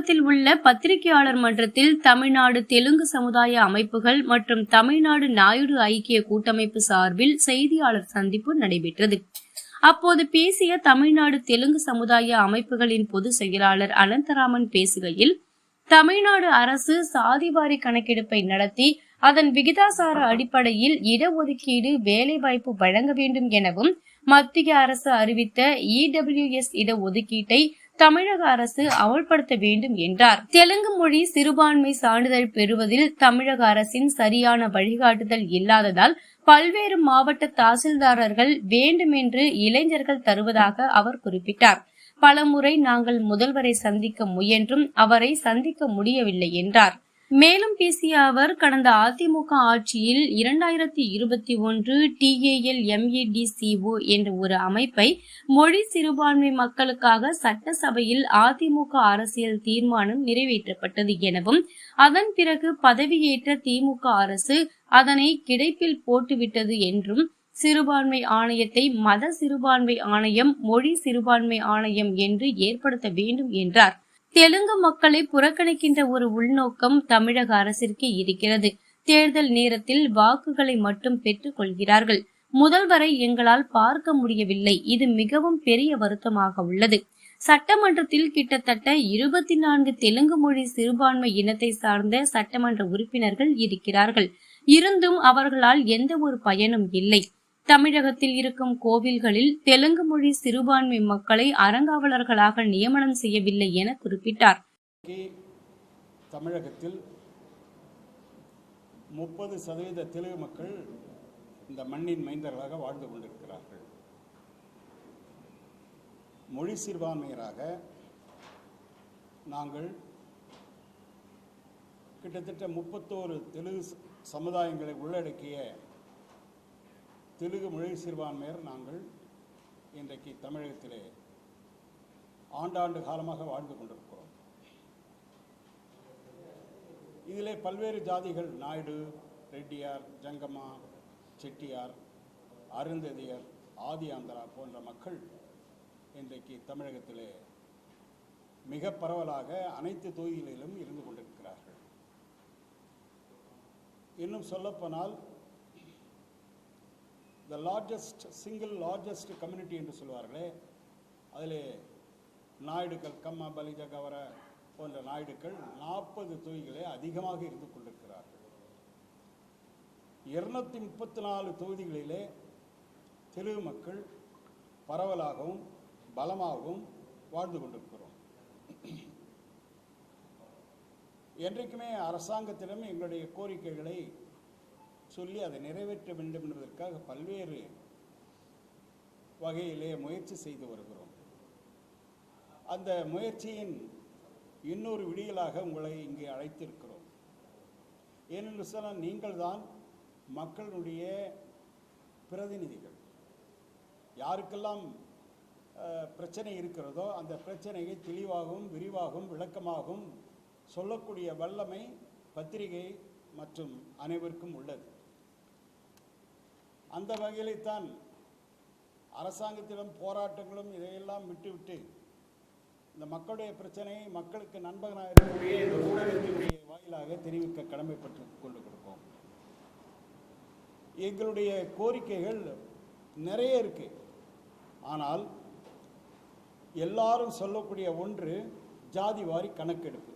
சேப்பாக்கத்தில் உள்ள பத்திரிகையாளர் மன்றத்தில் தமிழ்நாடு தெலுங்கு சமுதாய அமைப்புகள் மற்றும் தமிழ்நாடு நாயுடு ஐக்கிய கூட்டமைப்பு சார்பில் செய்தியாளர் சந்திப்பு நடைபெற்றது. அப்போது பேசிய தமிழ்நாடு தெலுங்கு சமுதாய அமைப்புகளின் பொதுச் செயலாளர் அனந்தராமன் பேசுகையில் தமிழ்நாடு அரசு சாதிவாரி கணக்கெடுப்பை நடத்தி அதன் விகிதாசார அடிப்படையில் இடஒதுக்கீடு வேலைவாய்ப்பு வழங்க வேண்டும் எனவும் மத்திய அரசு அறிவித்த இடபிள்யூஎஸ் இடஒதுக்கீட்டை தமிழக அரசு அமல்படுத்த வேண்டும் என்றார். தெலுங்கு மொழி சிறுபான்மை சான்றிதழ் பெறுவதில் தமிழக அரசின் சரியான வழிகாட்டுதல் இல்லாததால் பல்வேறு மாவட்ட தாசில்தாரர்கள் வேண்டுமென்று இளைஞர்கள் தருவதாக அவர் குறிப்பிட்டார். பலமுறை நாங்கள் முதல்வரை சந்திக்க முயன்றும் அவரை சந்திக்க முடியவில்லை என்றார். மேலும் பேசிய அவர் கடந்த அதிமுக ஆட்சியில் இரண்டாயிரத்தி இருபத்தி ஒன்று டிஏஎல் எம்ஏடிசிஓ என்ற ஒரு அமைப்பை மொழி சிறுபான்மை மக்களுக்காக சட்டசபையில் அதிமுக அரசியல் தீர்மானம் நிறைவேற்றப்பட்டது எனவும் அதன் பிறகு பதவியேற்ற திமுக அரசு அதனை கிடைப்பில் போட்டுவிட்டது என்றும் சிறுபான்மை ஆணையத்தை மத சிறுபான்மை ஆணையம் மொழி சிறுபான்மை ஆணையம் என்று ஏற்படுத்த வேண்டும் என்றார். தெலுங்கு மக்களை புறக்கணிக்கின்ற ஒரு உள்நோக்கம் தமிழக அரசிற்கு இருக்கிறது. தேர்தல் நேரத்தில் வாக்குகளை மட்டும் பெற்றுக் கொள்கிறார்கள். முதல்வரை எங்களால் பார்க்க முடியவில்லை. இது மிகவும் பெரிய வருத்தமாக உள்ளது. சட்டமன்றத்தில் கிட்டத்தட்ட இருபத்தி நான்கு தெலுங்கு மொழி சிறுபான்மை இனத்தை சார்ந்த சட்டமன்ற உறுப்பினர்கள் இருக்கிறார்கள். இருந்தும் அவர்களால் எந்த ஒரு பயனும் இல்லை. தமிழகத்தில் இருக்கும் கோவில்களில் தெலுங்கு மொழி சிறுபான்மை மக்களை அறங்காவலர்களாக நியமனம் செய்யவில்லை என குறிப்பிட்டார். தமிழகத்தில் முப்பது சதவீத தெலுங்கு மக்கள் இந்த மண்ணின் மைந்தர்களாக வாழ்ந்து கொண்டிருக்கிறார்கள். மொழி சிறுபான்மையராக நாங்கள் கிட்டத்தட்ட முப்பத்தோரு தெலுங்கு சமுதாயங்களை உள்ளடக்கிய தெலுங்கு மொழி சிறுபான்மையர் நாங்கள் இன்றைக்கு தமிழகத்திலே ஆண்டாண்டு காலமாக வாழ்ந்து கொண்டிருக்கிறோம். இதிலே பல்வேறு ஜாதிகள் நாயுடு ரெட்டியார் ஜங்கம்மா செட்டியார் அருந்ததியர் ஆதி ஆந்திரா போன்ற மக்கள் இன்றைக்கு தமிழகத்திலே மிக பரவலாக அனைத்து தொகுதிகளிலும் இருந்து கொண்டிருக்கிறார்கள். இன்னும் சொல்லப்போனால் the largest single largest community என்று சொல்வார்களே அதில் நாயுடுக்கள் கம்மா பலிஜ கவர போன்ற நாயுடுக்கள் நாற்பது தொகுதிகளே அதிகமாக இருந்து கொண்டிருக்கிறார்கள். இருநூத்தி முப்பத்தி நாலு தொகுதிகளிலே தெலுங்கு மக்கள் பரவலாகவும் பலமாகவும் வாழ்ந்து கொண்டிருக்கிறோம். என்றைக்குமே அரசாங்கத்திடம் எங்களுடைய கோரிக்கைகளை சொல்லி அதை நிறைவேற்ற வேண்டும் என்பதற்காக பல்வேறு வகையிலே முயற்சி செய்து வருகிறோம். அந்த முயற்சியின் இன்னொரு விடியலாக உங்களை இங்கே அழைத்திருக்கிறோம். ஏனென்று சொன்னால் நீங்கள் தான் மக்களுடைய பிரதிநிதிகள். யாருக்கெல்லாம் பிரச்சனை இருக்கிறதோ அந்த பிரச்சனையை தெளிவாகவும் விரிவாகவும் விளக்கமாகவும் சொல்லக்கூடிய வல்லமை பத்திரிகை மற்றும் அனைவருக்கும் உள்ளது. அந்த வகையில்தான் அரசாங்கத்திடம் போராட்டங்களும் இதையெல்லாம் விட்டுவிட்டு இந்த மக்களுடைய பிரச்சனையை மக்களுக்கு நண்பகனாக இருக்கக்கூடிய இந்த ஊடகத்தினுடைய வாயிலாக தெரிவிக்க கடமைப்பட்டு கொண்டு கொடுப்போம். எங்களுடைய கோரிக்கைகள் நிறைய இருக்கு. ஆனால் எல்லாரும் சொல்லக்கூடிய ஒன்று ஜாதி வாரி கணக்கெடுப்பு.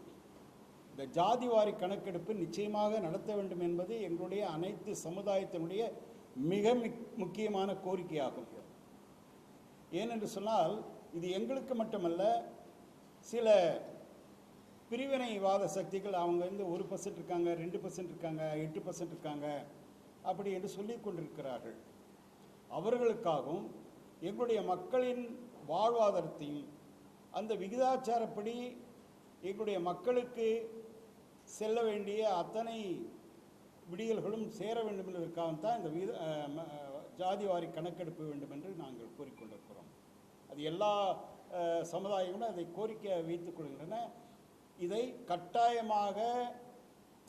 இந்த ஜாதி வாரி கணக்கெடுப்பு நிச்சயமாக நடத்த வேண்டும் என்பது எங்களுடைய அனைத்து சமுதாயத்தினுடைய மிக மிக்- முக்கியமான கோரிக்கையாகும். ஏனென்று சொன்னால் இது எங்களுக்கு மட்டுமல்ல சில பிரிவினைவாத சக்திகள் அவங்க வந்து ஒரு பர்சன்ட் இருக்காங்க ரெண்டு பர்சன்ட் இருக்காங்க எட்டு பர்சன்ட் இருக்காங்க அப்படி என்று சொல்லி கொண்டிருக்கிறார்கள். அவர்களுக்காகவும் எங்களுடைய மக்களின் வாழ்வாதாரத்தையும் அந்த விகிதாச்சாரப்படி எங்களுடைய மக்களுக்கு செல்ல வேண்டிய அத்தனை விடியல்களும் சேர வேண்டும் என்பதற்காகத்தான் இந்த வீத ஜாதி வாரி கணக்கெடுப்பு வேண்டும் என்று நாங்கள் கூறிக்கொண்டிருக்கிறோம். அது எல்லா சமுதாயங்களும் அதை கோரிக்கை வைத்துக் கொள்கின்றன. இதை கட்டாயமாக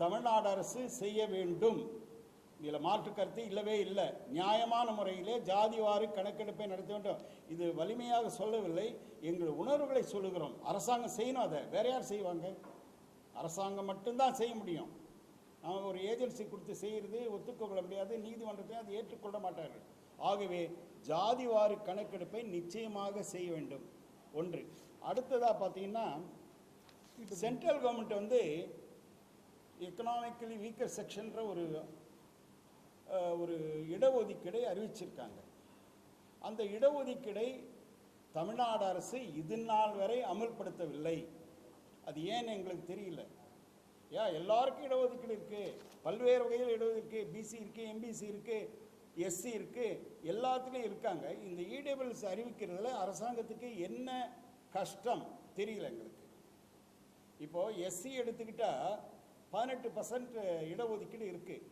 தமிழ்நாடு அரசு செய்ய வேண்டும். இதில் மாற்று கருத்து இல்லவே இல்லை. நியாயமான முறையிலே ஜாதிவாரி கணக்கெடுப்பை நடத்த வேண்டும். இது வலிமையாக சொல்லவில்லை. எங்கள் உணர்வுகளை சொல்லுகிறோம். அரசாங்கம் செய்யணும் அதை. வேற யார் செய்வாங்க? அரசாங்கம் மட்டும்தான் செய்ய முடியும். அவங்க ஒரு ஏஜென்சி கொடுத்து செய்கிறது ஒத்துக்கொள்ள முடியாது நீதிமன்றத்தை அதை ஏற்றுக்கொள்ள மாட்டார்கள். ஆகவே ஜாதிவாரி கணக்கெடுப்பை நிச்சயமாக செய்ய வேண்டும். ஒன்று. அடுத்ததாக பார்த்தீங்கன்னா சென்ட்ரல் கவர்மெண்ட் வந்து எக்கனாமிக்கலி வீக்கர் செக்ஷன்ற ஒரு ஒரு இடஒதுக்கீடை அறிவிச்சிருக்காங்க. அந்த இடஒதுக்கீடை தமிழ்நாடு அரசு இது நாள் வரை அமல்படுத்தவில்லை. அது ஏன்னு எங்களுக்கு தெரியல. ஏன் எல்லாருக்கும் இடஒதுக்கீடு இருக்குது பல்வேறு வகையில் இடஒதுக்கீடு பிசி இருக்குது எம்பிசி இருக்குது எஸ்சி இருக்குது எல்லாத்துலேயும் இருக்காங்க. இந்த இடபிள்ஸ் அறிவிக்கிறதுல அரசாங்கத்துக்கு என்ன கஷ்டம் தெரியல எங்களுக்கு. இப்போது எஸ்சி எடுத்துக்கிட்டால் பதினெட்டு பர்சன்ட் இடஒதுக்கீடு இருக்குது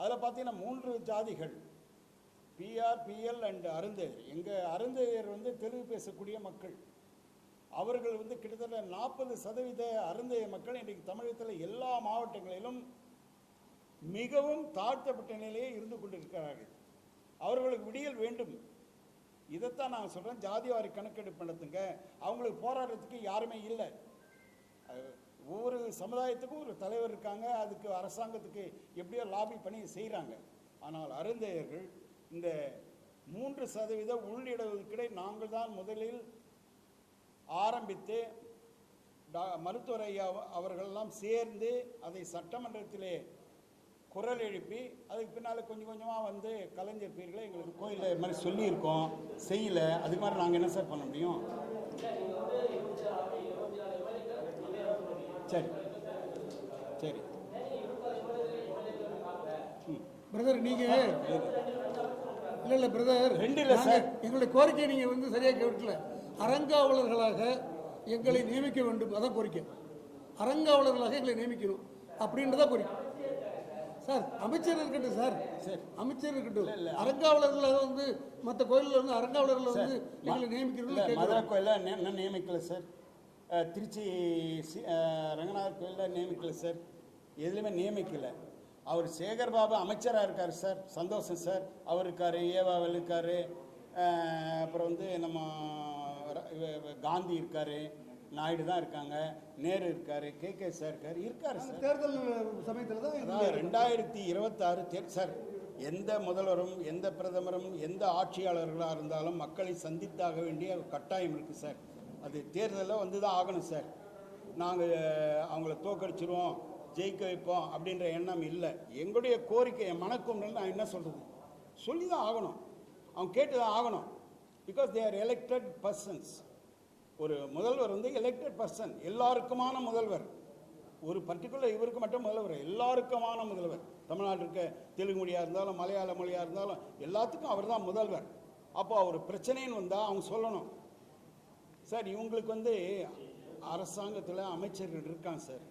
அதில் பார்த்தீங்கன்னா மூன்று ஜாதிகள் பிஆர் பிஎல் அண்ட் அருந்ததியர். எங்கள் அருந்ததியர் வந்து தெலுங்கு பேசக்கூடிய மக்கள். அவர்கள் வந்து கிட்டத்தட்ட நாற்பது சதவீத அருந்தைய மக்கள் இன்றைக்கு தமிழகத்தில் எல்லா மாவட்டங்களிலும் மிகவும் தாழ்த்தப்பட்ட நிலையே இருந்து கொண்டிருக்கிறார்கள். அவர்களுக்கு விடியல் வேண்டும். இதைத்தான் நான் சொல்கிறேன் ஜாதிவாரி கணக்கெடுப்பு நடத்துங்க. அவங்களுக்கு போராடுறதுக்கு யாருமே இல்லை. ஒவ்வொரு சமுதாயத்துக்கும் ஒரு தலைவர் இருக்காங்க. அதுக்கு அரசாங்கத்துக்கு எப்படியோ லாபி பண்ணி செய்கிறாங்க ஆனால் அருந்தையர்கள் இந்த மூன்று சதவீத உள்ளிடஒதுக்கீடை நாங்கள் தான் முதலில் ஆரம்பித்து டா- மருத்துவர் ஐயா அவ- அவர்களெல்லாம் சேர்ந்து அதை சட்டமன்றத்திலே குரல் எழுப்பி அதுக்கு பின்னால் கொஞ்சம் கொஞ்சமாக வந்து கலைஞர் பேர்களை எங்களுக்கு கோயிலில் இது மாதிரி சொல்லியிருக்கோம். செய்யலை. அது மாதிரி நாங்கள் என்ன சார் பண்ண முடியும்? சரி. சரி. பிரதர் நீங்க இல்ல இல்ல பிரதர் ரெண்டு இல்ல சார். எங்களுடைய கோரிக்கையை நீங்க வந்து சரியா கேட்கல அறங்காவலர்களாக எங்களை நியமிக்க வேண்டும். அதான் கோரிக்கை. அறங்காவலர்களாக எங்களை நியமிக்கணும் அப்படின்றத கோரிக்கை. சார் அமைச்சர் இருக்கட்டும் சார். சரி. அமைச்சர் இருக்கட்டும். அறங்காவலர்களாக வந்து மற்ற கோயில்ல வந்து அறங்காவலர்களை வந்து எங்களை இல்லை நியமிக்கணும்னு மதுரை கோயிலில் இன்னும் நியமிக்கல சார். திருச்சி ரங்கநாதர் கோயிலில் நியமிக்கல சார். எதுலையுமே நியமிக்கல. அவர் சேகர் பாபு அமைச்சராக இருக்கார் சார் சந்தோஷம் சார். அவர் இருக்கார் ஏவாவல் இருக்கார். அப்புறம் வந்து நம்ம காந்தி இருக்கார். நாயுடு தான் இருக்காங்க. நேரு இருக்கார் கே கே சார் இருக்கார். இருக்கார் சார். தேர்தல் சமயத்தில் தான் ரெண்டாயிரத்தி இருபத்தாறு தேர் சார் எந்த முதல்வரும் எந்த பிரதமரும் எந்த ஆட்சியாளர்களாக இருந்தாலும் மக்களை சந்தித்தாக வேண்டிய கட்டாயம் இருக்குது சார். அது தேர்தலில் வந்து தான் ஆகணும் சார். நாங்கள் அவங்கள தோக்கடிச்சிருவோம் ஜெயிக்க வைப்போம் அப்படின்ற எண்ணம் இல்லை. எங்களுடைய கோரிக்கை என் மனக்கும்னு நான் என்ன சொல்கிறது சொல்லி தான் ஆகணும். அவங்க கேட்டு தான் ஆகணும். Because they are elected persons ஒரு முதல்வர் வந்து எலெக்டட் பர்சன் எல்லாருக்குமான முதல்வர். ஒரு பர்டிகுலர் இவருக்கு மட்டும் முதல்வர். எல்லாருக்குமான முதல்வர். தமிழ்நாட்டில் இருக்க தெலுங்கு மொழியாக இருந்தாலும் மலையாள மொழியாக இருந்தாலும் எல்லாத்துக்கும் அவர் தான் முதல்வர். அப்போ அவர் பிரச்சனைன்னு வந்தால் அவங்க சொல்லணும். சார் இவங்களுக்கு வந்து அரசாங்கத்தில் அமைச்சர்கள் இருக்காங்க சார்.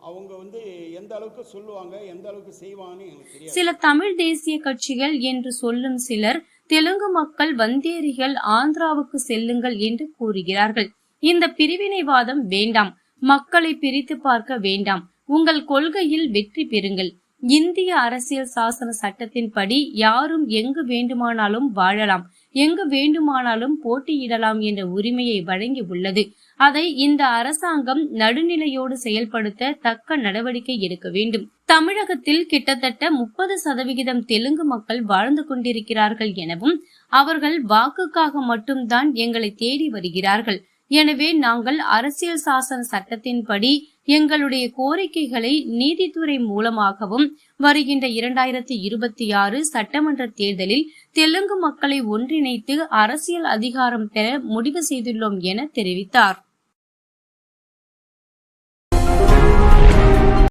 அவங்க வந்து எந்த அளவுக்கு சொல்லுவாங்க எந்த அளவுக்கு செய்வாங்கன்னு எனக்கு தெரியாது. சில தமிழ் தேசிய கட்சிகள் என்று சொல்லும் சிலர் தெலுங்கு மக்கள் வந்தேரிகள் ஆந்திராவுக்கு செல்லுங்கள் என்று கூறுகிறார்கள். இந்த பிரிவினைவாதம் வேண்டாம். மக்களை பிரித்து பார்க்க வேண்டாம். உங்கள் கொள்கையில் வெற்றி பெறுங்கள். இந்திய அரசியல் சாசன சட்டத்தின்படி யாரும் எங்கு வேண்டுமானாலும் வாழலாம். எங்கு வேண்டுமானாலும் போட்டியிடலாம் என்ற உரிமையை வழங்கி உள்ளது. அதை இந்த அரசாங்கம் நடுநிலையோடு செயல்படுத்த தக்க நடவடிக்கை எடுக்க வேண்டும். தமிழகத்தில் கிட்டத்தட்ட முப்பது சதவிகிதம் தெலுங்கு மக்கள் வாழ்ந்து கொண்டிருக்கிறார்கள் எனவும் அவர்கள் வாக்குக்காக மட்டும்தான் எங்களை தேடி வருகிறார்கள். எனவே நாங்கள் அரசியல் சாசன சட்டத்தின்படி எங்களுடைய கோரிக்கைகளை நீதித்துறை மூலமாகவும் வருகின்ற இரண்டாயிரத்தி இருபத்தி ஆறு சட்டமன்ற தேர்தலில் தெலுங்கு மக்களை ஒன்றிணைத்து அரசியல் அதிகாரம் பெற முடிவு செய்துள்ளோம் என தெரிவித்தார்.